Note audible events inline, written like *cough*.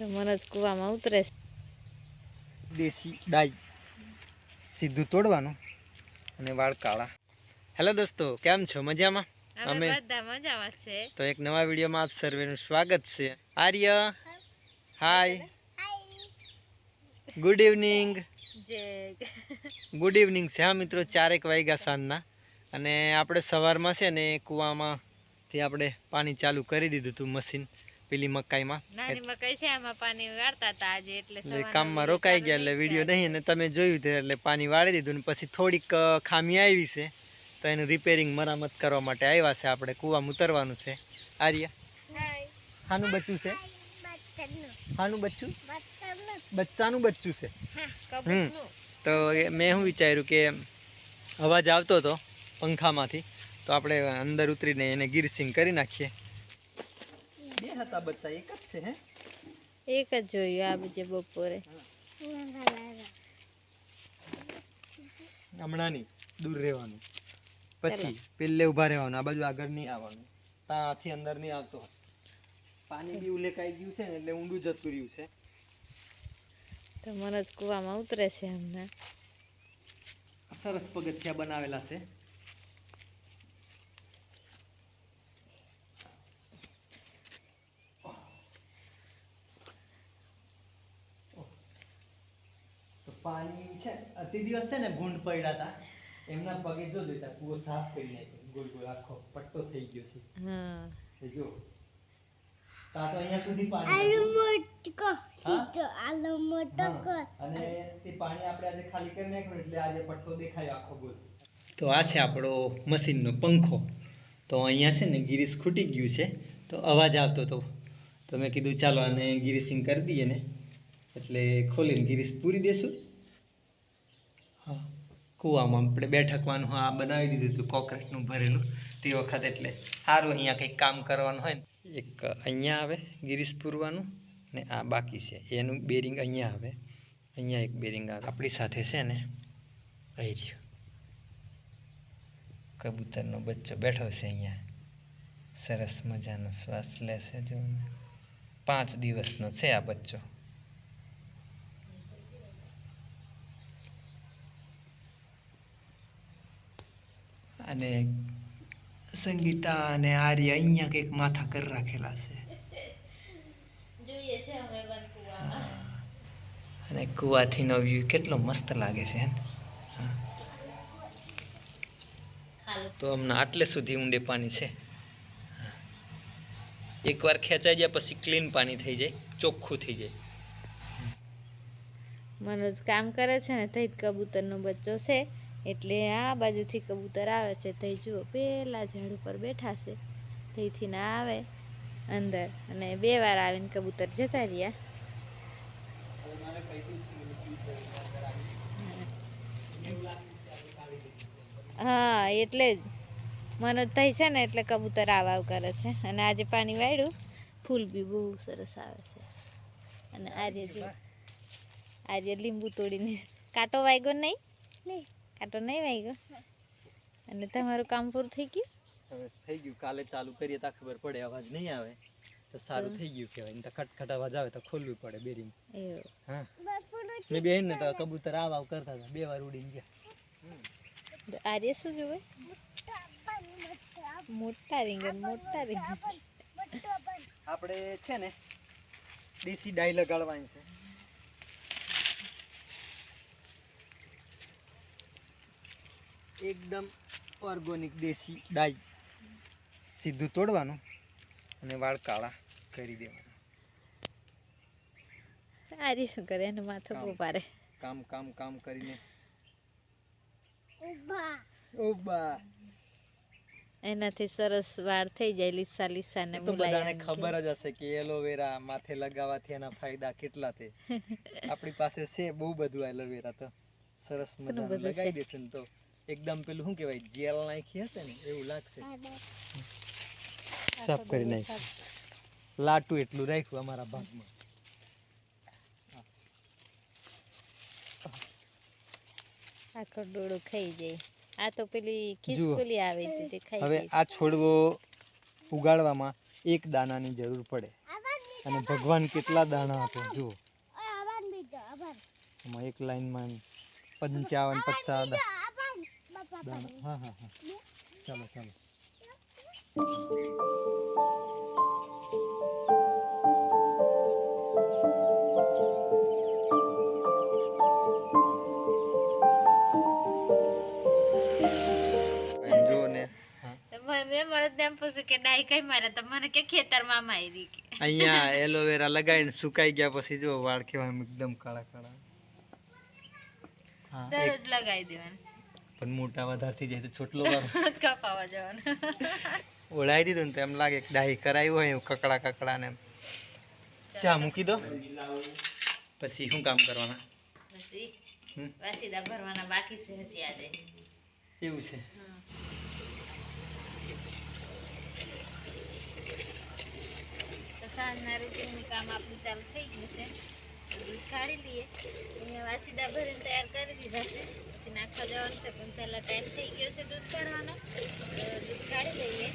તો મનોજ કૂવામાં ઉતરે છે. દેશી ડાઈ સીધું તોડવાનું અને વાળ કાળા. હેલો દોસ્તો કેમ છો? મજામાં? અમે બધા મજામાં છે. તો એક નવા વિડીયોમાં આપ સર્વેનું સ્વાગત છે. Arya hi. Good evening good evening છે હા મિત્રો ચારેક વાગ્યા સાંજના. અને આપણે સવારમાં છે ને કૂવામાંથી આપણે પાણી ચાલુ કરી દીધું હતું મશીન. પેલી મકાઈમાં? નાની મકાઈ છે આમાં પાણી વાળતા હતા આજે એટલે એટલે કામમાં રોકાઈ ગયા એટલે વીડિયો નહીં અને તમે જોયું તે એટલે પાણી વાળી દીધું ને પછી થોડીક ખામી આવી છે તો એનું રિપેરિંગ મરામત કરવા માટે આવ્યા છે આપણે કૂવામાં ઉતરવાનું છે. આર્ય? હાનું બચ્ચું છે? હાનું બચ્ચું? બચ્ચાનું બચ્ચું છે. હમ. તો મેં શું વિચાર્યું કે અવાજ આવતો હતો પંખામાંથી તો આપણે અંદર ઉતરીને એને ગીરસિંગ કરી નાખીએ. બે હતા બચ્ચા એક જ છે હે? એક જ જોયું આ બીજે બપોરે. હમણાં નહીં દૂર રહેવાનું. પછી પેલે ઊભા રહેવાનું આ બાજુ આગળ નહીં આવવાનું. ત્યાંથી અંદર નહીં આવતો પાણી બી ઉલેકાઈ ગયું છે ને એટલે ઊંડું જતું રહ્યું છે. તો મનોજ કૂવામાં ઉતરે છે હમણાં. સરસ પગથિયા બનાવેલા છે. પાણી છે અતિ દિવસ છે ને ગુંડ પડ્યા હતા એમના પગે જો દેતા કૂવો સાફ કરી નાખ્યો. ગોલ ગોલ આખો પટ્ટો થઈ ગયો છે. હા જો. તા તો અહીંયા સુધી પાણી હતું. હા? હા. અને તે પાણી આપણે આજે ખાલી કરી નાખ્યું એટલે આજે પટ્ટો દેખાયો આખો ગોલ. તો આ છે આપણો મશીનનો પંખો. તો અહીંયા છે ને ગિરીશ ખૂટી ગયું છે. તો અવાજ આવતો હતો તો મેં કીધું ચાલો આને ગિરીસિંગ કરી દઈએ ને. એટલે ખોલીને ગિરીશ પૂરી દેશું. કૂવામાં આપણે બેઠકવાનું આ બનાવી દીધું હતું કોન્ક્રીટનું ભરેલું તે વખત એટલે સારું અહીંયા કંઈક કામ કરવાનું હોય ને. એક અહીંયા આવે ગિરીશ પૂરવાનું ને આ બાકી છે. એનું બેરિંગ અહીંયા આવે. અહીંયા એક બેરિંગ આવે. આપણી સાથે છે ને કહી રહ્યું. કબૂતરનો બચ્ચો બેઠો છે અહીંયા. સરસ મજાનો શ્વાસ લેશે જો પાંચ દિવસનો છે આ બચ્ચો. અને સંગીતા અને આર્ય અહીંયા કંઈક માથા કરી રાખેલા છે. જોઈએ છે અમે અને કૂવાથીનો વ્યૂ કેટલો મસ્ત લાગે છે. તો હમણાં આટલે સુધી ઊંડે પાણી છે. એકવાર ખેંચાઈ જાય પછી ક્લીન પાણી થઈ જાય ચોખ્ખું થઈ જાય. મનોજ કામ કરે છે ને જ કબૂતરનો બચ્ચો છે. એટલે આ બાજુથી કબૂતર આવે છે. તે જુઓ પહેલાં ઝાડ ઉપર બેઠા છે. તેથી ના આવે અંદર અને બે વાર આવીને કબૂતર જતા રહ્યા. હા, એટલે જ. મનોજ થઈ છે ને એટલે કબૂતર આવ કરે છે. અને આજે પાણી વાળ્યું ફૂલ બી બહુ સરસ આવે છે. અને આજે આજે લીંબુ તોડીને કાંટો વાગ્યો નહીં. કાંટો નહીં વાગ્યો અને તમારું કામ પૂરું થઈ ગયું? હવે થઈ ગયું. કાલે ચાલુ કરીએ તો ખબર પડે અવાજ નહીં આવે. તો સારું થઈ ગયું કહેવાય. ને તો ખટખટ અવાજ આવે તો ખોલવું પડે એવું. હા. મેં બેન ને તો કબૂતર આવ આવ કરતા હતા. બે વાર ઉડીને ગયા. આજે શું જોવે? મોટા રીંગણ મોટા રીંગણ. આપણે છે ને દેશી ડાઈ લગાડવાની છે. એકદમ ઓર્ગોનિક દેશી ડાઈ સીધું તોડવાનું અને વાળ કાળા કરી દેવાના. આજે શું કરે? એનું માથું. ઉપારે કામ કામ કામ કરીને. ઓબા એનાથી સરસ વાર થઈ જાય લીસા લીસા ને તો બધાને ખબર જ હશે કે એલોવેરા માથે લગાવવાથી એના ફાયદા કેટલા છે. *laughs* આપણી પાસે છે બહુ બધું એલોવેરા તો. સરસ મજાનું લગાવી દેશે ને તો. એકદમ પેલું શું કહેવાય જેલ નાખી હશે ને એવું લાગશે. સાફ કરી નાખ લાટું એટલું રાખ્યું અમારા ભાગમાં. આખો ડોળો ખાઈ જાય. આ તો પેલી ખિસકોલી આવી હતી તે ખાઈ હવે આ છોડવો ઉગાડવામાં એક દાનાની જરૂર પડે. અને ભગવાન કેટલા દાણા આપે જુઓ. એમાં એક લાઈનમાં પંચાવન પચાસ દાણા હા હા હા ચાલો ચાલો જો ને હા તો મેં મેં મળે તેમ પૂછ્યું કે ડાઈ કઈ મારે તો મને કે ખેતરમાં મારી કે અહીંયા એલોવેરા લગાવીને સુકાઈ ગયા પછી જો વાળ કેવા આમ એકદમ કાળા કાળા. હા એક દરરોજ લગાવી દેવાનું. પણ મોટા વધારથી જાય તો છોટલો *laughs* કપાવા જવાનું. ઓળાઈ દીધું ને તો એમ લાગે ડાહી કરાયું હોય એવું કકડા કકડા ને એમ. ચા મૂકી દો. પછી શું કામ કરવાના? ભરવાના બાકી છે હજી આજે. એવું છે. સાંજના રૂટીનનું કામ આપણું ચાલુ થઈ ગયું છે. દૂધ કાઢી લઈએ. વાસીદા ભરીને તૈયાર કરી દીધા છે. પછી નાખવા જવાનું છે, પણ પહેલાં ટાઈમ થઈ ગયો છે દૂધ કાઢવાનો. દૂધ કાઢી લઈએ